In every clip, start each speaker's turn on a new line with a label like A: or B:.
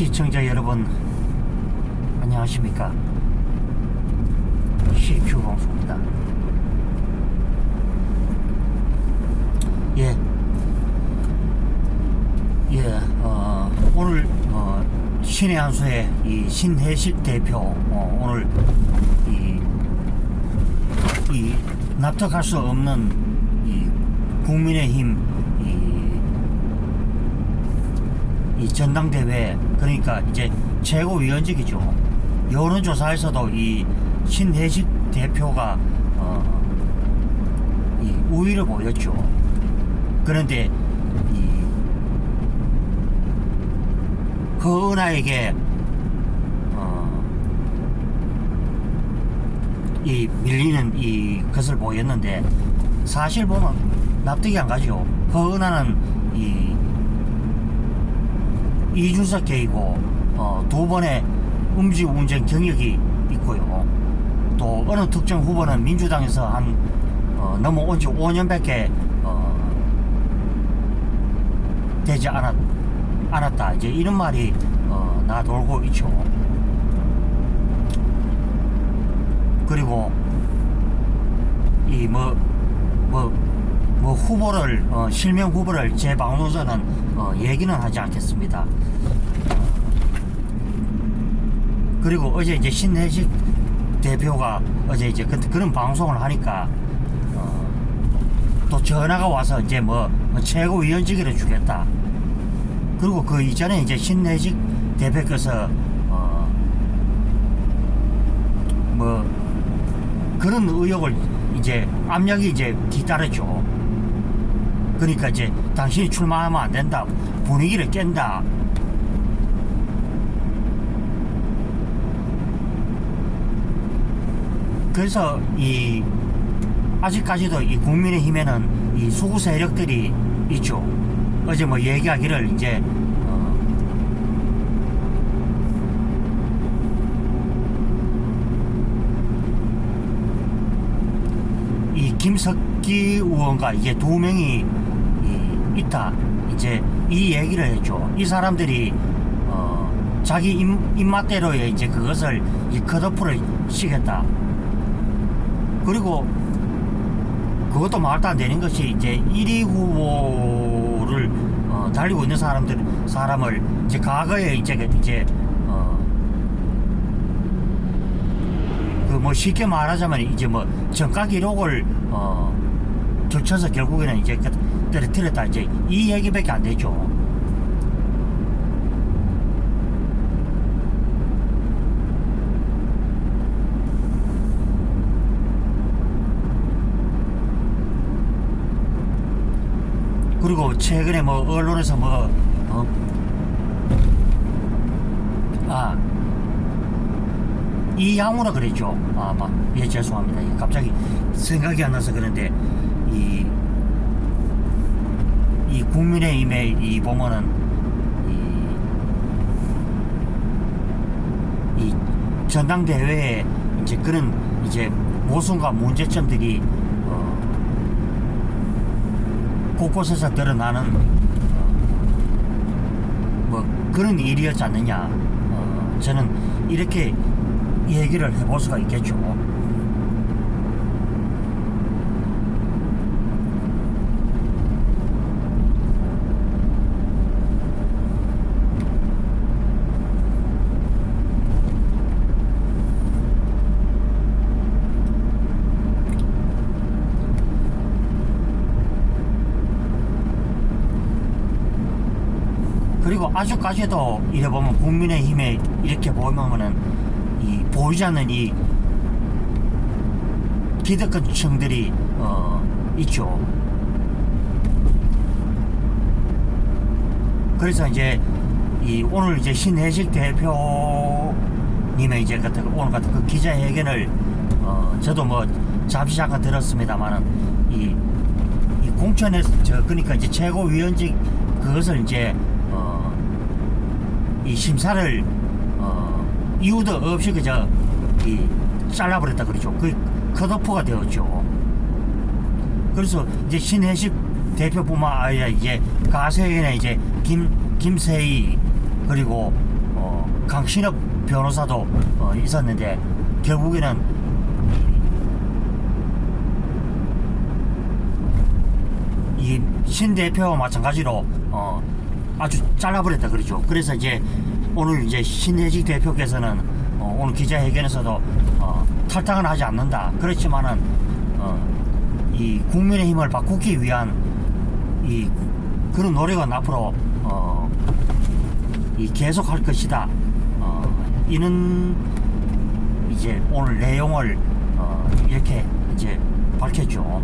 A: 시청자 여러분 안녕하십니까? 방송입니다. 예, 예, 어, 오늘 어, 신의 한수의 이 신혜식 대표 어, 오늘 이, 이 납득할 수 없는 이 국민의힘 이, 이 전당대회 그러니까 이제 최고위원직이죠. 여론조사에서도 이 신혜식 대표가 어, 이 우위를 보였죠. 그런데 이 허은아에게 어, 이 밀리는 이 것을 보였는데 사실 보면 납득이 안 가죠. 허은아는 이 이준석 계이고 어, 두 번의 음주 운전 경력이 있고요. 또 어느 특정 후보는 민주당에서 한 어, 넘어온 지 5년밖에 어, 되지 않았, 않았다. 이제 이런 말이 어, 나돌고 있죠. 그리고 이 뭐뭐뭐 후보를 어, 실명 후보를 제 방송에서는 어, 얘기는 하지 않겠습니다. 그리고 어제 이제 신혜식 대표가 어제 이제 그, 그런 방송을 하니까 어, 또 전화가 와서 이제 뭐, 뭐 최고위원직을 주겠다. 그리고 그 이전에 이제 신혜식 대표께서 어, 뭐 그런 의혹을 이제 압력이 이제 뒤따르죠. 그러니까 이제 당신이 출마하면 안 된다. 분위기를 깬다. 그래서 이 아직까지도 이 국민의힘에는 이 수구 세력들이 있죠. 어제 뭐 얘기하기를 이제 어, 이 김석기 의원과 이제 두 명이 이, 있다. 이제 이 얘기를 했죠. 이 사람들이 어, 자기 입, 입맛대로의 이제 그것을 이 컷오프를 시켰다. 그리고 그것도 말도 안 되는 것이 이제 1위 후보를 어, 달리고 있는 사람들 사람을 이제 과거에 이제 그 이제 어, 그 뭐 쉽게 말하자면 이제 뭐 정가 기록을 어, 조쳐서 결국에는 이제 그 떨어뜨렸다 이제 이 얘기밖에 안 되죠. 그리고 최근에 뭐 언론에서 뭐 어? 아 이양우라 그랬죠. 아마 예 죄송합니다. 이 갑자기 생각이 안 나서 그런데 이, 이 국민의힘의 이 보면은 이, 이 전당대회에 이제 그런 이제 모순과 문제점들이 어, 곳곳에서 드러나는 어, 뭐 그런 일이었지 않느냐. 어, 저는 이렇게 얘기를 해볼 수가 있겠죠. 아직까지도 이래 보면 국민의힘에 이렇게 보면은 이 보이지 않는 이 기득권층들이 어 있죠. 그래서 이제 이 오늘 이제 신혜식 대표님의 이제 같은 오늘 같은 그 기자회견을 어 저도 뭐 잠시 잠깐 들었습니다만은 이, 이 공천에서 저 그러니까 이제 최고위원직 그것을 이제 어 이 심사를 어 이유도 없이 그저 이 잘라버렸다 그러죠. 그 컷오프가 되었죠. 그래서 이제 신혜식 대표뿐만 아니라 이제 가세현의 이제 김 김세희 그리고 어, 강신업 변호사도 어, 있었는데 결국에는 이신 대표와 마찬가지로 어, 아주 잘라버렸다 그러죠. 그래서 이제 오늘 이제 신혜직 대표께서는 어, 오늘 기자회견에서도 어, 탈당은 하지 않는다. 그렇지만은 어, 이 국민의 힘을 바꾸기 위한 이 그런 노력은 앞으로 어, 이 계속할 것이다. 어, 이는 이제 오늘 내용을 어, 이렇게 이제 밝혔죠.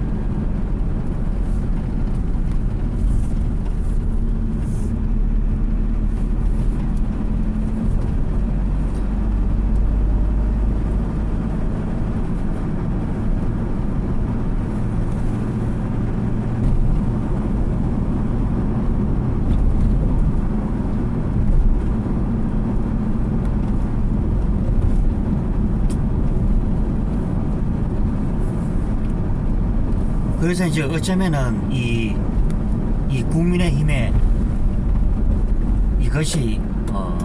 A: 그래서 이제 어쩌면은 이, 이 국민의힘의 이것이 어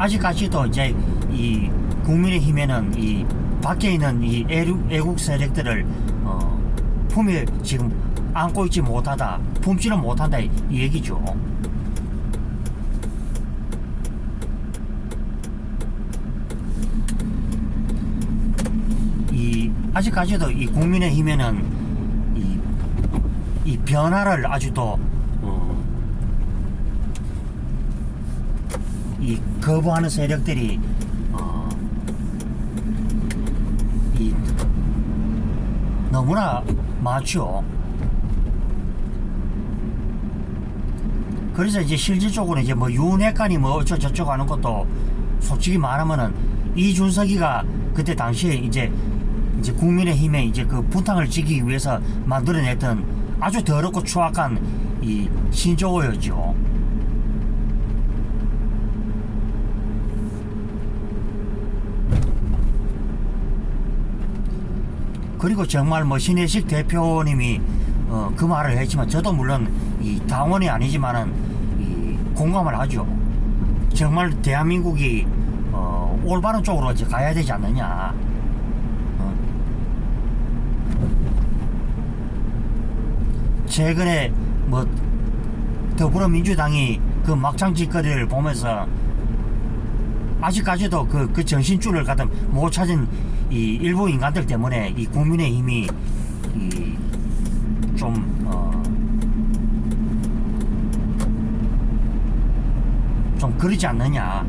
A: 아직까지도 이제 이 국민의힘에는 이 밖에 있는 이 애국, 세력들을 어 품에 지금 안고 있지 못하다 품지는 못한다 이 얘기죠. 이 아직까지도 이 국민의힘에는 이, 이 변화를 아주도 어, 이 거부하는 세력들이 어, 이 너무나 많죠. 그래서 이제 실질적으로 이제 뭐 윤핵관이 뭐 어쩌 저쩌고 하는 것도 솔직히 말하면은 이준석이가 그때 당시에 이제 이제 국민의힘에 이제 그 분탕을 지기 위해서 만들어냈던 아주 더럽고 추악한 이 신조어였죠. 그리고 정말 뭐 신혜식 대표님이 어, 그 말을 했지만 저도 물론 이 당원이 아니지만은 이 공감을 하죠. 정말 대한민국이 어, 올바른 쪽으로 가야 되지 않느냐. 어. 최근에 뭐 더불어민주당이 그 막장 짓거리를 보면서 아직까지도 그, 그 정신줄을 가끔 못 찾은 이 일부 인간들 때문에 이 국민의 힘이 이좀 어, 좀 그러지 않느냐.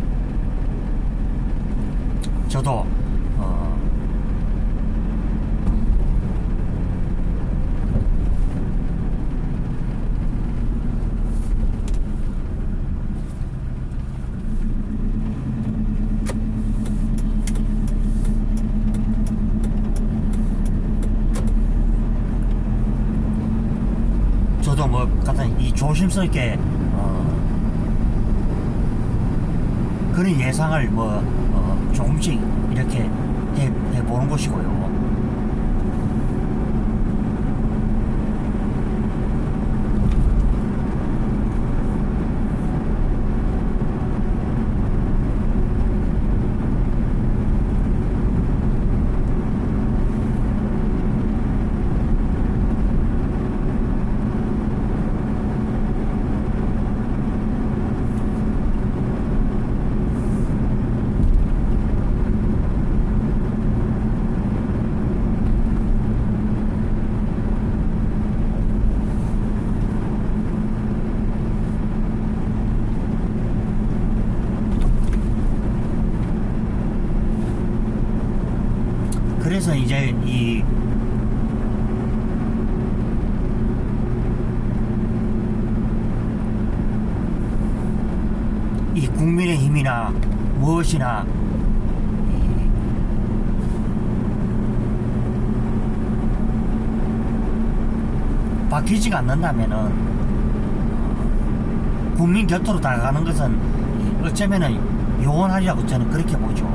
A: 저도 어, 저도 뭐 같은 이 조심스럽 게 어, 그런 예상을 뭐 어, 조금씩 이렇게 해, 해보는 것이고요. 그래서 이제 이 이 국민의 힘이나 무엇이나 이 바뀌지가 않는다면은 어, 국민 곁으로 다가가는 것은 이 어쩌면은 영원하리라고 저는 그렇게 보죠.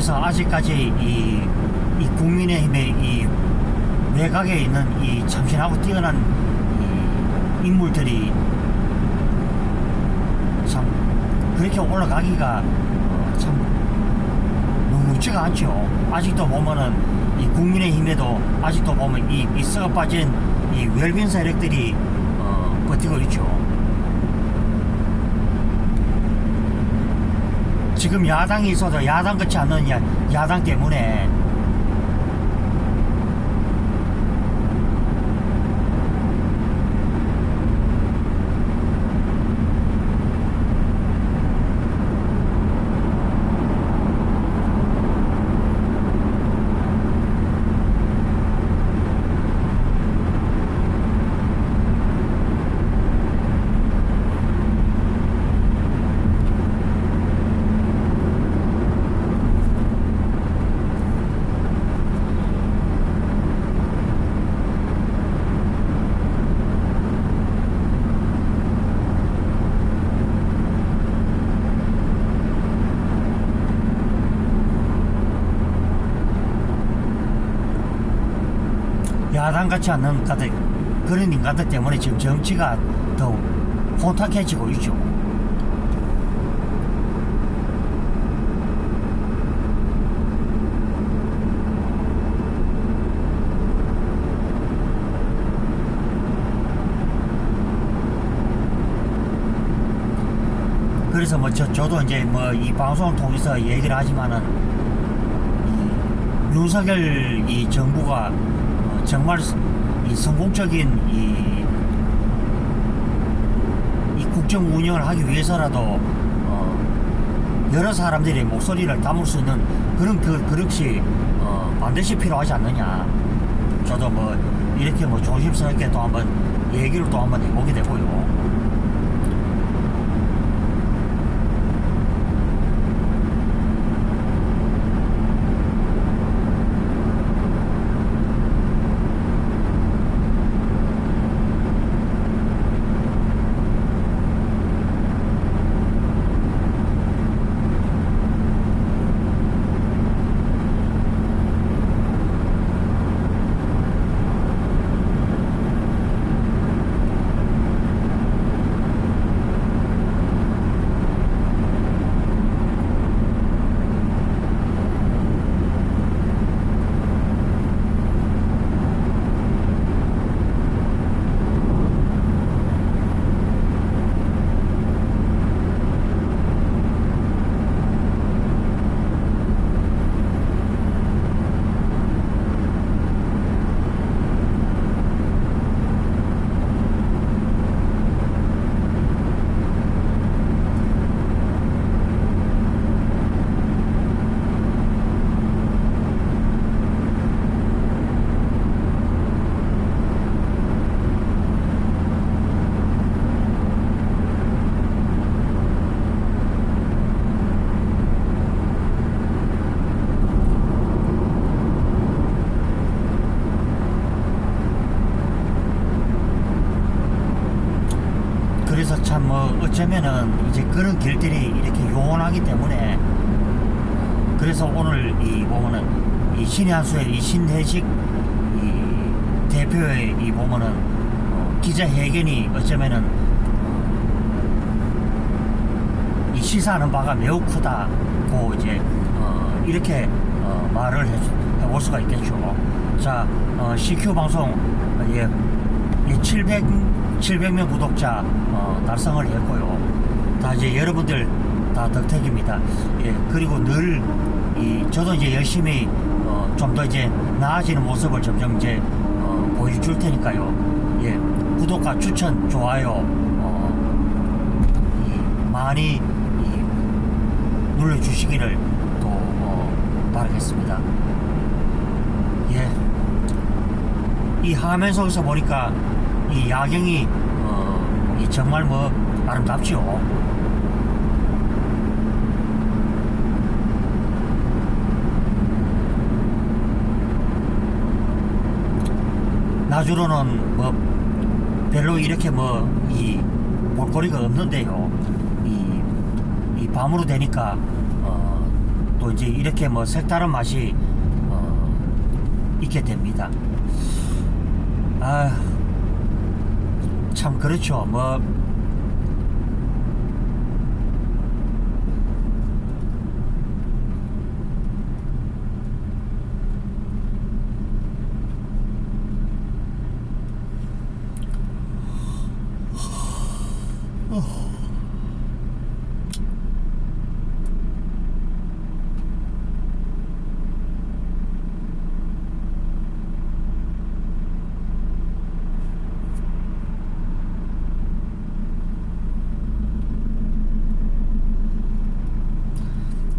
A: 그래서 아직까지 이, 이 국민의힘의 이 외곽에 있는 이 참신하고 뛰어난 이 인물들이 참 그렇게 올라가기가 어, 참 녹록지가 않죠. 아직도 보면은 이 국민의힘에도 아직도 보면 이, 이 썩어 빠진 이 웰빙 세력들이 어, 버티고 있죠. 지금 야당이 있어도 야당 같지 야, 야당 때문에 야당 같지 않는 가들 그런 인간들 때문에 지금 정치가 더욱 혼탁해지고 있죠. 그래서 뭐 저, 저도 이제 뭐 이 방송을 통해서 얘기를 하지만은 이 윤석열 이 정부가 어, 정말 이 성공적인 이, 이 국정 운영을 하기 위해서라도 어, 여러 사람들의 목소리를 담을 수 있는 그런 그 그릇이 어, 반드시 필요하지 않느냐. 저도 뭐 이렇게 뭐 조심스럽게 또 한번 얘기를 또 한번 해보게 되고요. 그래서 참 뭐 어쩌면은 이제 그런 길들이 이렇게 요원하기 때문에 그래서 오늘 이 보면은 이 신의 한수의 이 신혜식 이 대표의 이 보면은 어, 기자 회견이 어쩌면은 어, 이 시사하는 바가 매우 크다고 이제 어, 이렇게 어, 말을 해, 해볼 수가 있겠죠. 자, 어, CQ 방송 어, 예, 예, 700 700명 구독자 어, 달성을 했고요. 다 이제 여러분들 다 덕택입니다. 예, 그리고 늘 이, 저도 이제 열심히 어, 좀 더 이제 나아지는 모습을 점점 이제 어, 보여줄 테니까요. 예, 구독과 추천, 좋아요 어, 이, 많이 이, 눌러주시기를 또 어, 바라겠습니다. 예. 이 화면 속에서 보니까 이 야경이 어, 이 정말 뭐 아름답지요. 나주로는 뭐 별로 이렇게 뭐 이 볼거리가 없는데요. 이, 이 밤으로 되니까 어, 또 이제 이렇게 뭐 색다른 맛이 어, 있게 됩니다. 아, 참 그렇죠. 뭐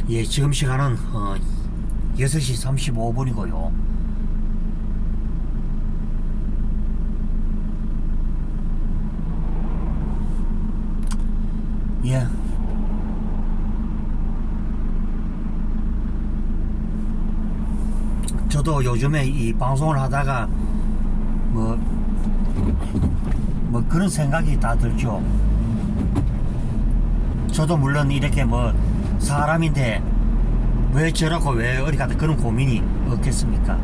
A: 예, 지금 시간은 어, 6시 35분이고요. 예. 저도 요즘에 이 방송을 하다가 뭐, 뭐 그런 생각이 다 들죠. 저도 물론 이렇게 뭐 사람인데 왜 저렇고 왜 어디 가다 그런 고민이 없겠습니까?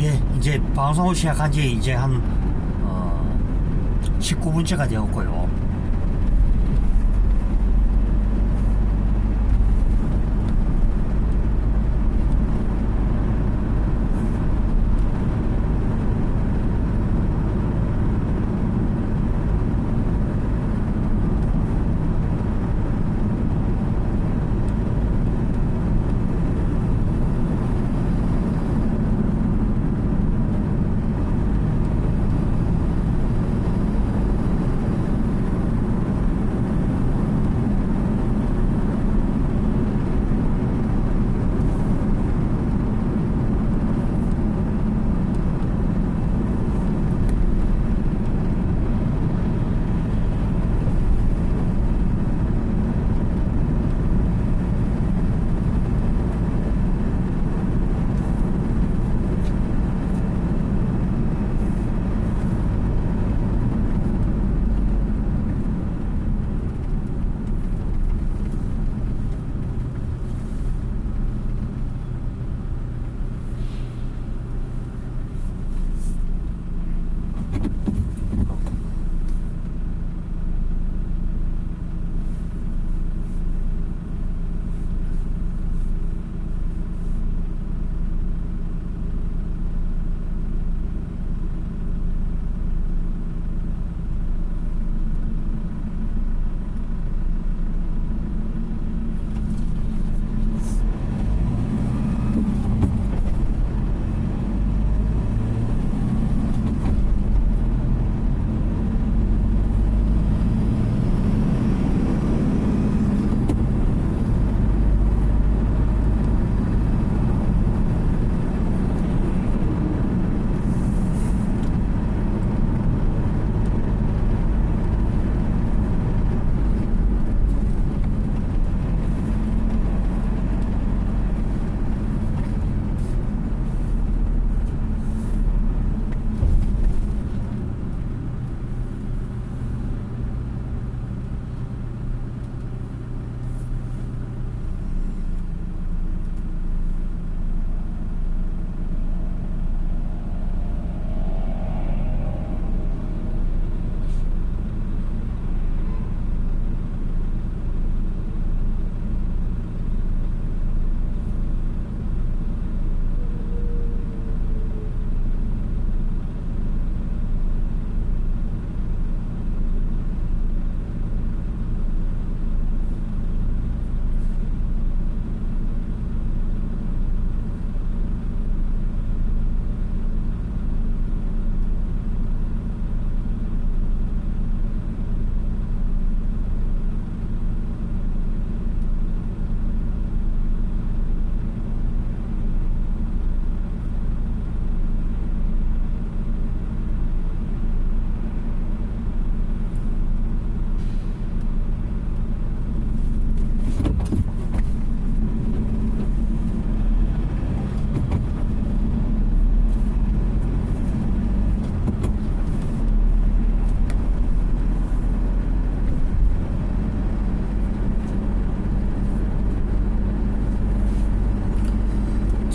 A: 예, 이제 방송을 시작한 지 이제 한 어, 19분째가 되었고요.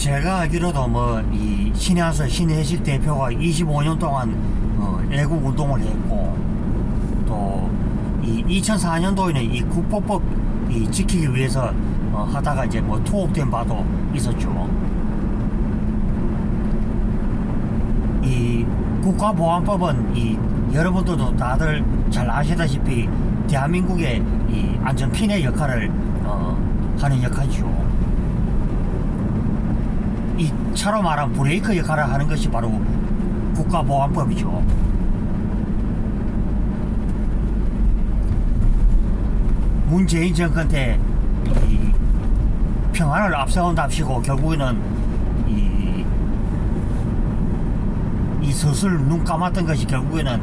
A: 제가 알기로도 뭐이 신해아서 신해식 대표가 25년 동안 어, 애국 운동을 했고 또 이 2004년도에는 이 국보법 이 지키기 위해서 어, 하다가 이제 뭐 투옥된 바도 있었죠. 이 국가보안법은 이 여러분들도 다들 잘 아시다시피 대한민국의 이 안전핀의 역할을 어, 하는 역할이죠. 이 차로 말한 브레이크 역할을 하는 것이 바로 국가보안법이죠. 문재인 정권 때이 평안을 앞세운답시고 결국에는 이, 이 서슬 눈 감았던 것이 결국에는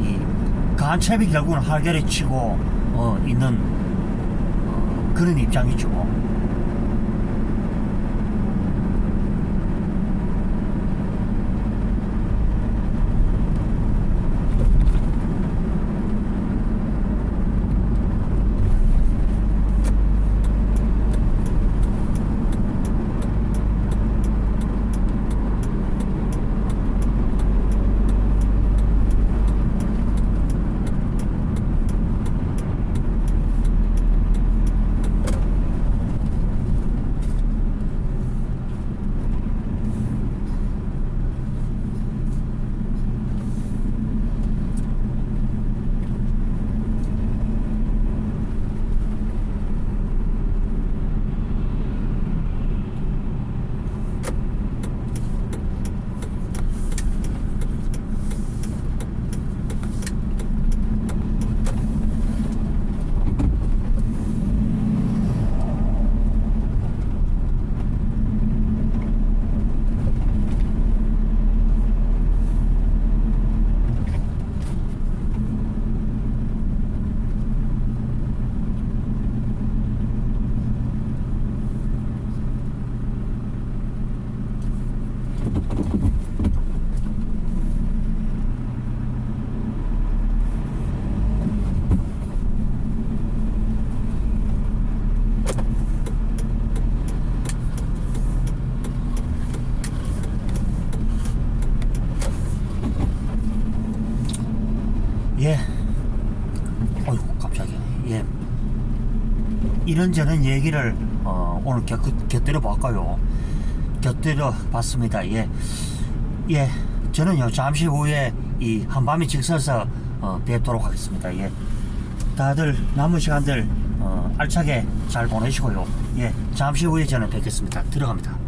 A: 이 간첩이 결국은 할결에 치고 어, 있는 어, 그런 입장이죠. 이런저런 얘기를 어, 오늘 곁, 곁들여 볼까요? 곁들여 봤습니다. 예. 예. 저는요 잠시 후에 이 한밤이 직서서 어, 뵙도록 하겠습니다. 예. 다들 남은 시간들 어, 알차게 잘 보내시고요. 예. 잠시 후에 저는 뵙겠습니다. 들어갑니다.